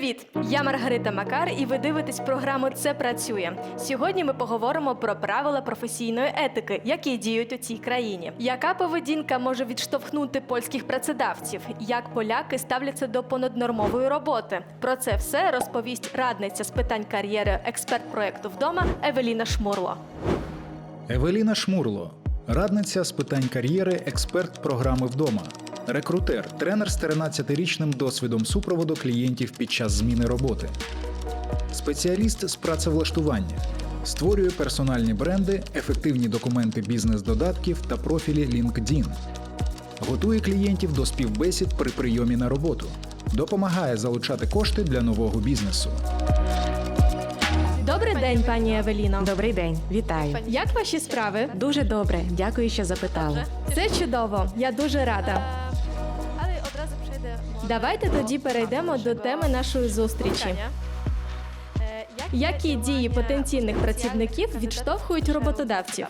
Привіт! Я Маргарита Макар, і ви дивитесь програму Це працює. Сьогодні ми поговоримо про правила професійної етики, які діють у цій країні. Яка поведінка може відштовхнути польських працедавців? Як поляки ставляться до понаднормової роботи? Про це все розповість радниця з питань кар'єри, експерт проекту вдома Евеліна Шмурло. Евеліна Шмурло, радниця з питань кар'єри, експерт програми вдома, рекрутер, тренер з 13-річним досвідом супроводу клієнтів під час зміни роботи, спеціаліст з працевлаштування, створює персональні бренди, ефективні документи бізнес-додатків та профілі LinkedIn, готує клієнтів до співбесід при прийомі на роботу, допомагає залучати кошти для нового бізнесу. Добрий день, пані Евеліно. Добрий день, вітаю. Як ваші справи? Дуже добре, дякую, що запитали. Це чудово. Я дуже рада. Давайте тоді перейдемо до теми нашої зустрічі. Е, Які дії потенційних працівників відштовхують роботодавців?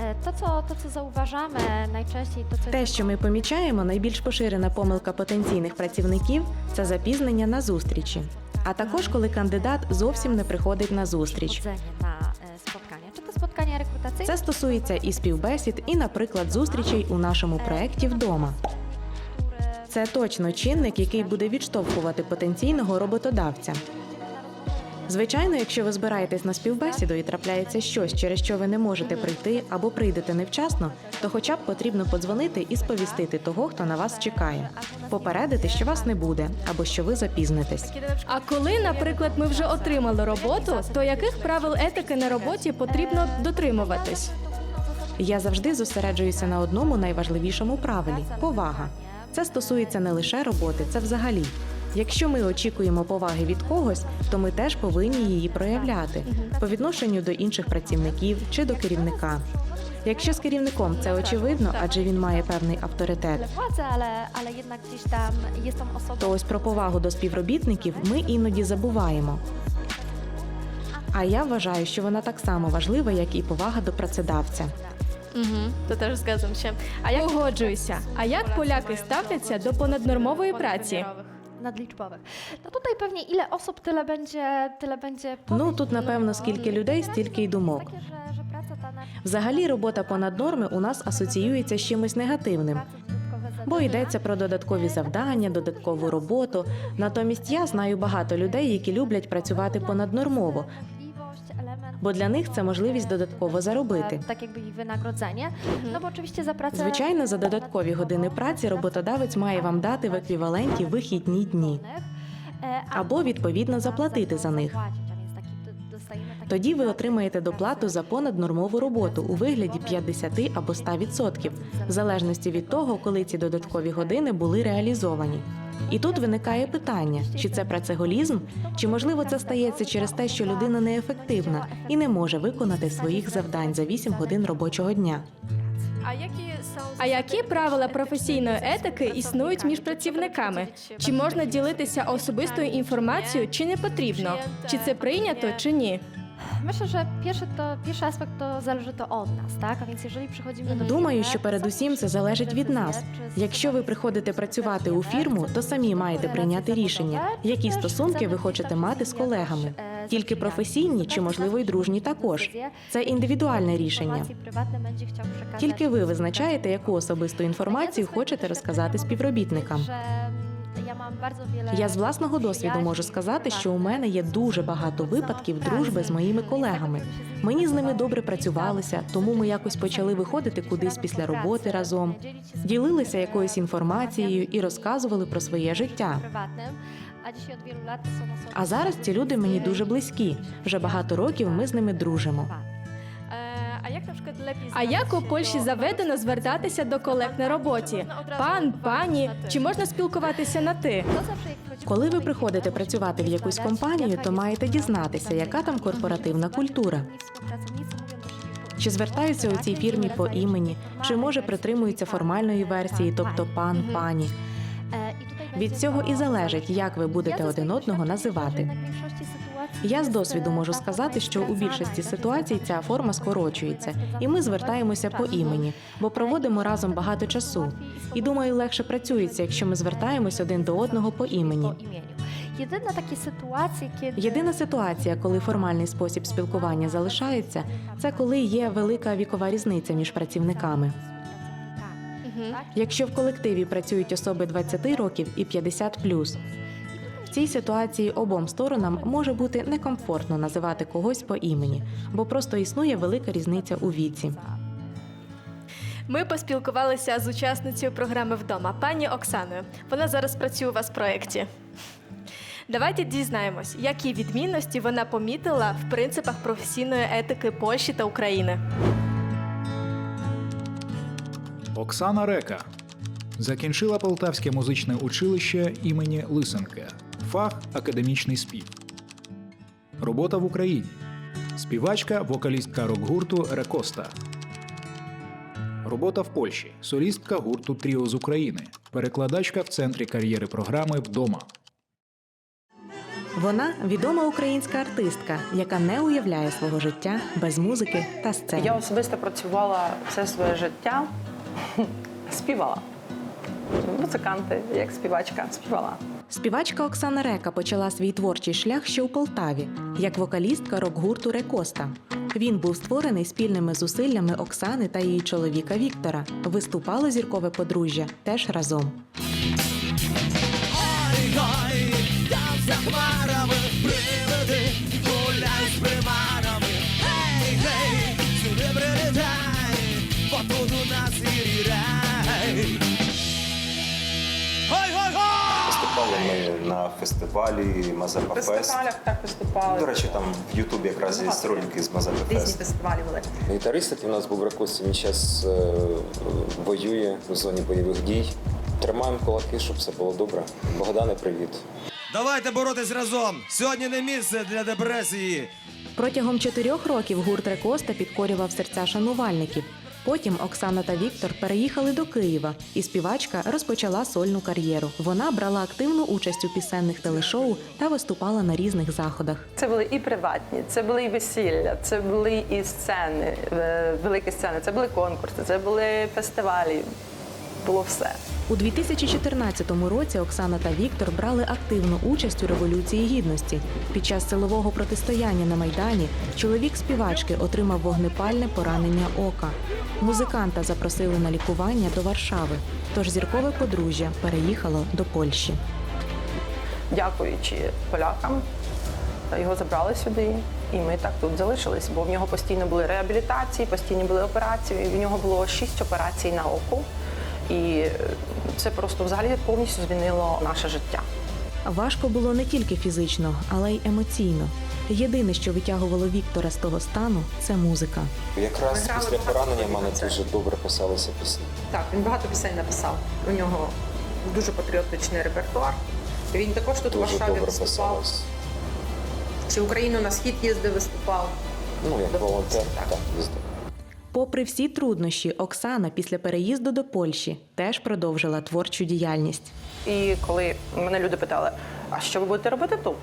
Е, То, co, to, co zauważamy najczęściej, to, co Те, що ми помічаємо, найбільш поширена помилка потенційних працівників це запізнення на зустрічі. А також коли кандидат зовсім не приходить на зустріч. Це стосується і співбесід, і, наприклад, зустрічей у нашому проєкті вдома. Це точно чинник, який буде відштовхувати потенційного роботодавця. Звичайно, якщо ви збираєтесь на співбесіду і трапляється щось, через що ви не можете прийти або прийдете невчасно, то хоча б потрібно подзвонити і сповістити того, хто на вас чекає, попередити, що вас не буде або що ви запізнитесь. А коли, наприклад, ми вже отримали роботу, то яких правил етики на роботі потрібно дотримуватись? Я завжди зосереджуюся на одному найважливішому правилі повага. Це стосується не лише роботи, це взагалі. Якщо ми очікуємо поваги від когось, то ми теж повинні її проявляти по відношенню до інших працівників чи до керівника. Якщо з керівником це очевидно, адже він має певний авторитет, то ось про повагу до співробітників ми іноді забуваємо. А я вважаю, що вона так само важлива, як і повага до працедавця. Угу, to też zgadzam się. А як погоджуюся? А як поляки ставляться до понаднормової праці? nadliczbowych. No tutaj pewnie ile osób, tyle będzie, tyle będzie Ну тут напевно скільки людей, стільки й думок. Takie, że, że praca ta na Взагалі, робота понад норми у нас асоціюється з чимось негативним, бо йдеться про додаткові завдання, додаткову роботу. Натомість я знаю багато людей, які люблять працювати понаднормово, бо для них це можливість додатково заробити. jakby ich wynagrodzenie. No bo oczywiście za pracę Звичайно, за додаткові години праці роботодавець має вам дати в еквіваленті вихідні дні. E, або відповідно заплатити за них. Тоді ви отримаєте доплату за понаднормову роботу у вигляді 50 або 100%, в залежності від того, коли ці додаткові години були реалізовані. І тут виникає питання: чи це працеголізм, чи можливо це стається через те, що людина неефективна і не може виконати своїх завдань за 8 годин робочого дня. А які а які правила професійної етики існують між працівниками? Чи можна ділитися особистою інформацією, чи не потрібно? Чи це прийнято, чи ні? Myślę, że pierwszy, to, pierwszy aspekt to zależy to od nas, tak? A więc jeżeli przychodzimy do Думаю, що передусім це залежить від нас. Якщо ви приходите працювати у фірму, то самі маєте прийняти рішення, які стосунки ви хочете мати з колегами. Тільки професійні чи можливо й дружні також. Це індивідуальне рішення. Тільки ви визначаєте, яку особисту інформацію хочете розказати співробітникам. Я з власного досвіду можу сказати, що у мене є дуже багато випадків дружби з моїми колегами. Мені з ними добре працювалося, тому ми якось почали виходити кудись після роботи разом, ділилися якоюсь інформацією і розказували про своє життя. А зараз ці люди мені дуже близькі. Вже багато років ми з ними дружимо. А як, у Польщі заведено звертатися до колег на роботі? Пан, пані, чи можна спілкуватися на ти? Коли ви приходите працювати в якусь компанію, то маєте дізнатися, яка там корпоративна культура. Чи звертаються у цій фірмі по імені, чи може притримуються формальної версії, тобто пан, пані. Від цього і залежить, як ви будете один одного називати. Я з досвіду можу сказати, що у більшості ситуацій ця форма скорочується, і ми звертаємося по імені, бо проводимо разом багато часу. І думаю, легше працюється, якщо ми звертаємось один до одного по імені. Jedyne takie sytuacje, kiedy... Єдина ситуація, коли формальний спосіб спілкування залишається, це коли є велика вікова різниця між працівниками. Якщо в колективі працюють особи 20 років і 50 В цій ситуації обом сторонам може бути некомфортно називати когось по імені, бо просто існує велика різниця у віці. Ми поспілкувалися з учасницею програми вдома, пані Оксаною. Вона зараз працює у вас в проєкті. Давайте дізнаємось, які відмінності вона помітила в принципах професійної етики Польщі та України. Оксана Река закінчила Полтавське музичне училище імені Лисенка. Фах академічний спів. Робота в Україні. Співачка, вокалістка рок-гурту Рекоста. Робота в Польщі. Солістка гурту Тріо з України. Перекладачка в центрі кар'єри програми Вдома. Вона відома українська артистка, яка не уявляє свого життя без музики та сцени. Я особисто працювала все своє життя, співала. Музиканти, як співачка, співала. Співачка Оксана Река почала свій творчий шлях ще у Полтаві, як вокалістка рок-гурту Рекоста. Він був створений спільними зусиллями Оксани та її чоловіка Віктора. Виступало зіркове подружжя теж разом. Ой, там за хмарами фестивалі Мазепа В Фест. фестивалях так виступали. До речі, там в Ютубі якраз є Багато. ролики з Мазепа різні Фест. фестивалі були. Гітарист, який в нас був в він зараз воює в зоні бойових дій. Тримаємо кулаки, щоб все було добре. Богдане, привіт. Давайте боротись разом. Сьогодні не місце для депресії. Протягом чотирьох років гурт Рекоста підкорював серця шанувальників. Потім Оксана та Віктор переїхали до Києва, і співачка розпочала сольну кар'єру. Вона брала активну участь у пісенних телешоу та виступала на різних заходах. Це були і приватні, це були і весілля, це були і сцени, е, великі сцени, це були конкурси, це були фестивалі. Було все. У 2014 році Оксана та Віктор брали активну участь у революції гідності. Під час силового протистояння на майдані чоловік співачки отримав вогнепальне поранення ока. Музиканта запросили на лікування до Варшави. Тож зіркове подружжя переїхало до Польщі. Дякуючи полякам, його забрали сюди, і ми так тут залишились, бо в нього постійно були реабілітації, постійно були операції. В нього було шість операцій на оку. І це просто взагалі повністю змінило наше життя. Важко було не тільки фізично, але й емоційно. Єдине, що витягувало Віктора з того стану, це музика. Якраз Ми після поранення в мене дуже добре писалися пісні. Так, він багато пісень написав. У нього дуже патріотичний репертуар. Він також тут в Варшаві добре виступав. писалось. Чи Україну на схід їздив, виступав. Ну, як Тобто, волонтер, так. так, їздив. Попри всі труднощі, Оксана після переїзду до Польщі теж продовжила творчу діяльність. І коли мене люди питали, а що ви будете робити тут?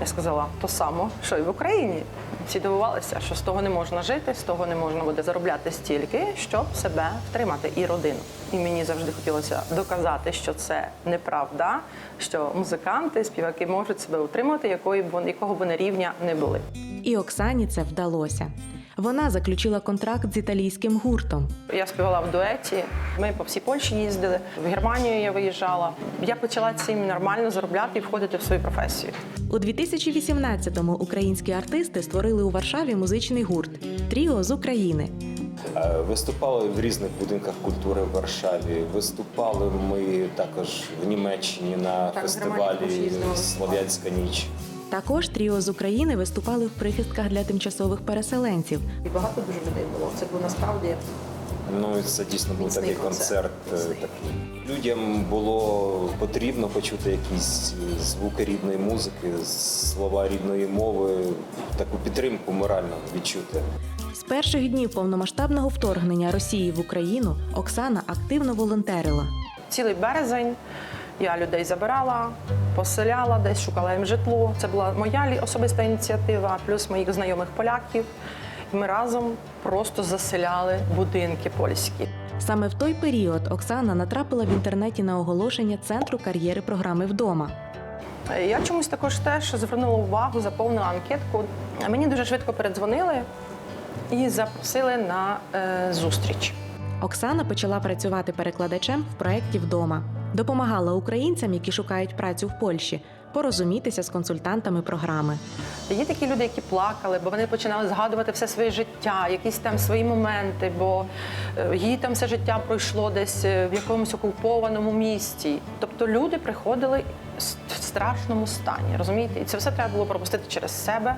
Я сказала, то само, що і в Україні. Всі дивувалися, що з того не можна жити, з того не можна буде заробляти стільки, щоб себе втримати і родину. І мені завжди хотілося доказати, що це неправда, що музиканти, співаки можуть себе утримати, якої б вони, якого б вони рівня не були. І Оксані це вдалося. Вона заключила контракт з італійським гуртом. Я співала в дуеті. Ми по всій Польщі їздили, в Германію я виїжджала. Я почала цим нормально заробляти і входити в свою професію. У 2018-му українські артисти створили у Варшаві музичний гурт Тріо з України. Е, Виступали в різних будинках культури в Варшаві. Виступали ми також в Німеччині на Так, фестивалі. Слов'янська ніч. Також Тріо з України виступали в прихистках для тимчасових переселенців. І багато дуже людей було. Це був насправді Ну це дійсно був такий концерт. концерт. е, такий. Людям було потрібно почути якісь е, звуки рідної музики, слова рідної мови, таку підтримку морально відчути. З перших днів повномасштабного вторгнення Росії в Україну Оксана активно волонтерила. цілий березень. Я людей забирала, поселяла десь, шукала їм житло. Це була моя особиста ініціатива, плюс моїх знайомих поляків. Ми разом просто заселяли будинки польські. Саме в той період Оксана натрапила в інтернеті на оголошення центру кар'єри програми вдома. Я чомусь також теж звернула увагу, заповнила анкетку. Мені дуже швидко передзвонили і запросили на е, зустріч. Оксана почала працювати перекладачем в проєкті вдома, допомагала українцям, які шукають працю в Польщі, порозумітися з консультантами програми. Є такі люди, які плакали, бо вони починали згадувати все своє життя, якісь там свої моменти, бо е, її там все життя пройшло десь е, в якомусь окупованому місті. Тобто люди приходили в страшному стані, розумієте? І це все треба було пропустити через себе,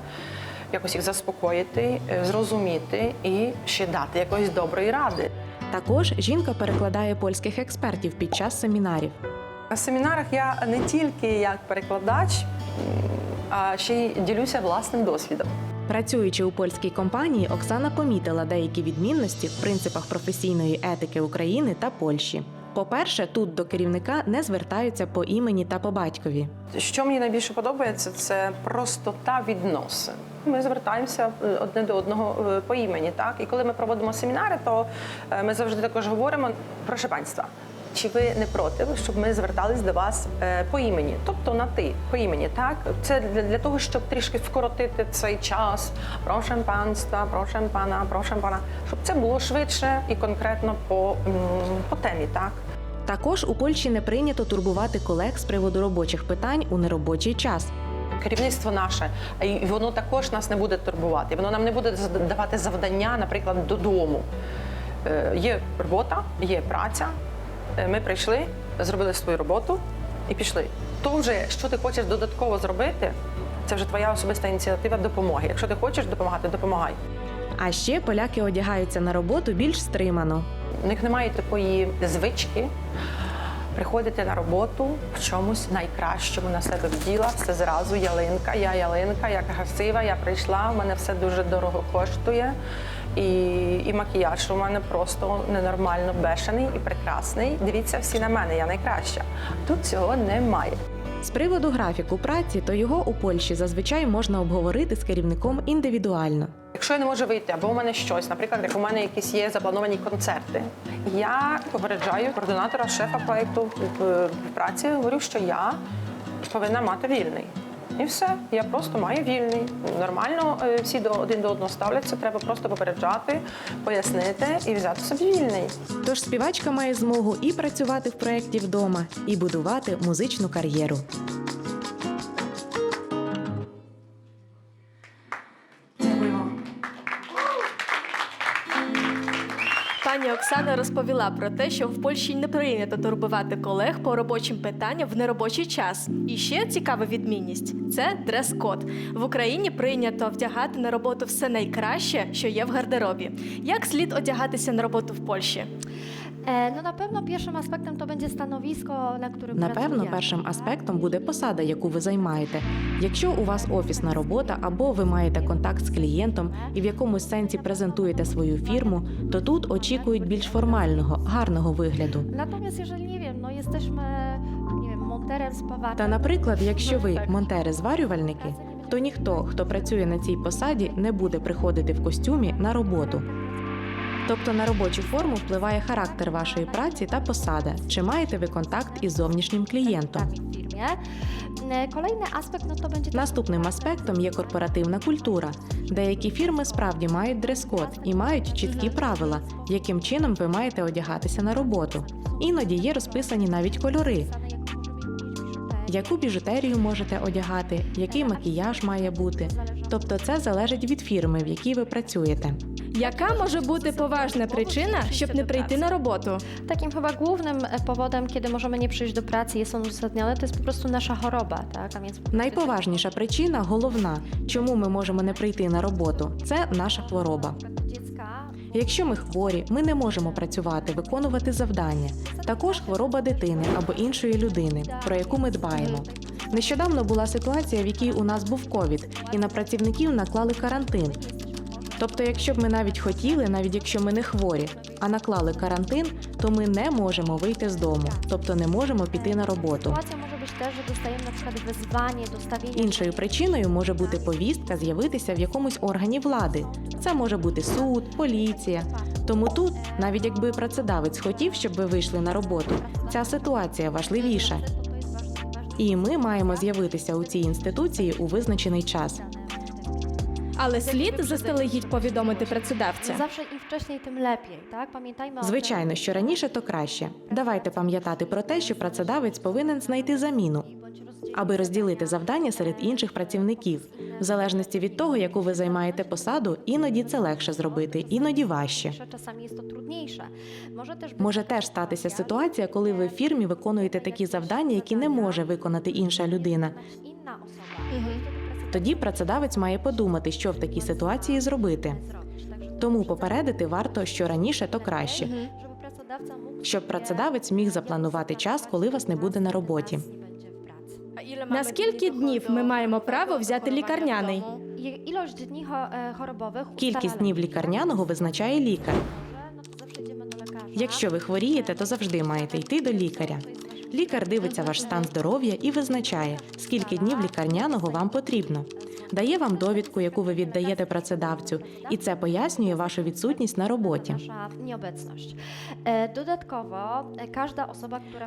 якось їх заспокоїти, е, зрозуміти і ще дати якоїсь доброї ради. Також жінка перекладає польських експертів під час семінарів. На семінарах я не тільки як перекладач, а ще й ділюся власним досвідом. Працюючи у польській компанії, Оксана помітила деякі відмінності в принципах професійної етики України та Польщі. По-перше, тут до керівника не звертаються по імені та по батькові. Що мені найбільше подобається, це простота відносин. Ми звертаємося е, одне до одного е, по імені. Так і коли ми проводимо семінари, то е, ми завжди також говоримо прошу панства. Чи ви не проти, щоб ми звертались до вас по імені, тобто на ти по імені, так це для, для того, щоб трішки вкоротити цей час. Прошу панства, прошу пана, прошу пана, щоб це було швидше і конкретно по, по темі, так. Також у Польщі не прийнято турбувати колег з приводу робочих питань у неробочий час. керівництво наше, і воно також нас не буде турбувати. Воно нам не буде давати завдання, наприклад, додому. Е, Є робота, є праця. Е, Ми прийшли, зробили свою роботу і пішли. То вже що ти хочеш додатково зробити, це вже твоя особиста ініціатива допомоги. Якщо ти хочеш допомагати, допомагай. А ще поляки одягаються на роботу більш стримано. У них немає такої звички приходити на роботу в чомусь найкращому на себе вділа. Все зразу ялинка, я ялинка, я красива, я прийшла, у мене все дуже дорого коштує. І, і макіяж у мене просто ненормально бешений і прекрасний. Дивіться всі на мене, я найкраща. Тут цього немає. З приводу графіку праці, то його у Польщі зазвичай можна обговорити з керівником індивідуально. Якщо я не можу вийти, або у мене щось, наприклад, як у мене якісь є заплановані концерти, я попереджаю координатора шефа проєкту в праці, говорю, що я повинна мати вільний. І все, я просто маю вільний. Нормально е, всі до один до одного ставляться. Треба просто попереджати, пояснити і взяти собі вільний. Тож співачка має змогу і працювати в проєкті вдома, і будувати музичну кар'єру. Оксана розповіла про те, що в Польщі не прийнято турбувати колег по робочим питанням в неробочий час. І ще цікава відмінність це дрес-код. В Україні прийнято вдягати на роботу все найкраще, що є в гардеробі. Як слід одягатися на роботу в Польщі? E, No na pewno pierwszym aspektem to będzie stanowisko, na którym Напевно, pracujemy, першим tak? аспектом буде посада, яку ви займаєте. Якщо у вас офісна робота або ви маєте контакт з клієнтом і в якомусь сенсі презентуєте свою фірму, то тут очікують більш формального, гарного вигляду. Natomiast jeżeli, nie wiem, no jesteśmy, nie wiem, monterem, spawaczem... Та, наприклад, якщо ви монтери-зварювальники, то ніхто, хто працює на цій посаді, не буде приходити в костюмі на роботу. Тобто на робочу форму впливає характер вашої праці та посада, чи маєте ви контакт із зовнішнім клієнтом. będzie... Наступним аспектом є корпоративна культура. Деякі фірми справді мають дрес-код і мають чіткі правила, яким чином ви маєте одягатися на роботу. Іноді є розписані навіть кольори, яку біжутерію можете одягати, який макіяж має бути. Тобто це залежить від фірми, в якій ви працюєте. Яка може бути поважна причина, щоб не прийти на роботу? Takim chyba głównym e, powodem, kiedy możemy nie przyjść do pracy, jest on uzasadniony, to jest po prostu nasza choroba, tak? A więc Найповажніша причина, головна, чому ми можемо не прийти на роботу, це наша хвороба. Якщо ми хворі, ми не можемо працювати, виконувати завдання. Також хвороба дитини або іншої людини, про яку ми дбаємо. Нещодавно була ситуація, в якій у нас був ковід, і на працівників наклали карантин. Тобто, якщо б ми навіть хотіли, навіть якщо ми не хворі, а наклали карантин, то ми не можемо вийти з дому, тобто не можемо піти на роботу. Że dostajemy na przykład. Іншою причиною може бути повістка з'явитися в якомусь органі влади. Це може бути суд, поліція. Тому тут, навіть якби працедавець хотів, щоб ви вийшли на роботу, ця ситуація важливіша. І ми маємо з'явитися у цій інституції у визначений час. Але слід заздалегідь повідомити працедавця. Zawsze im wcześniej, tym lepiej, tak? Pamiętajmy Звичайно, що раніше, то краще. Давайте пам'ятати про те, що працедавець повинен знайти заміну, аби розділити завдання серед інших працівників. В залежності від того, яку ви займаєте посаду, іноді це легше зробити, іноді важче. Може теж статися ситуація, коли ви в фірмі виконуєте такі завдання, які не може виконати інша людина. Мгм. Тоді працедавець має подумати, що в такій ситуації зробити. Тому попередити варто, що раніше, то краще, щоб працедавець міг запланувати час, коли вас не буде на роботі. На скільки днів ми маємо право взяти лікарняний? Chorobowych Кількість днів лікарняного визначає лікар. Do lekarza. Якщо ви хворієте, то завжди маєте йти до лікаря. Лікар дивиться ваш стан здоров'я і визначає, скільки днів лікарняного вам потрібно. Дає вам довідку, яку ви віддаєте працедавцю, і це пояснює вашу відсутність на роботі.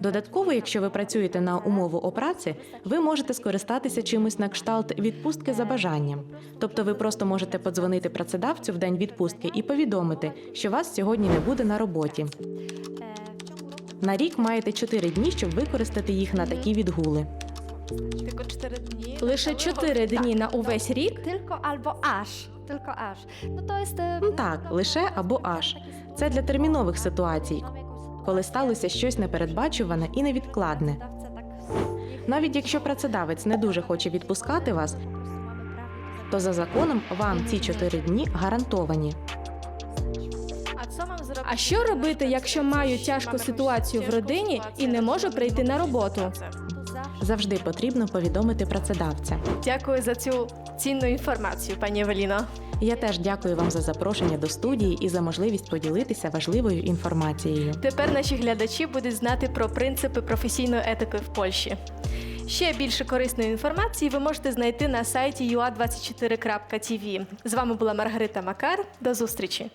Додатково, якщо ви працюєте на умову о праці, ви можете скористатися чимось на кшталт відпустки за бажанням. Тобто ви просто можете подзвонити працедавцю в день відпустки і повідомити, що вас сьогодні не буде на роботі. На рік маєте 4 дні, щоб використати їх на такі відгули. Тільки 4 дні. Лише 4 дні на увесь рік. aż, tylko aż. No to jest e, Ну так, лише або аж. Це для термінових ситуацій, коли сталося щось непередбачуване і невідкладне. Навіть якщо працедавець не дуже хоче відпускати вас, то за законом вам ці 4 дні гарантовані. А що робити, якщо маю тяжку ситуацію в родині і не можу прийти на роботу? Завжди потрібно повідомити працедавця. Дякую за цю цінну інформацію, пані Евеліно. Я теж дякую вам за запрошення до студії і за можливість поділитися важливою інформацією. Тепер наші глядачі будуть знати про принципи професійної етики в Польщі. Ще більше корисної інформації ви можете знайти на сайті ua24.tv. З вами була Маргарита Макар. До зустрічі!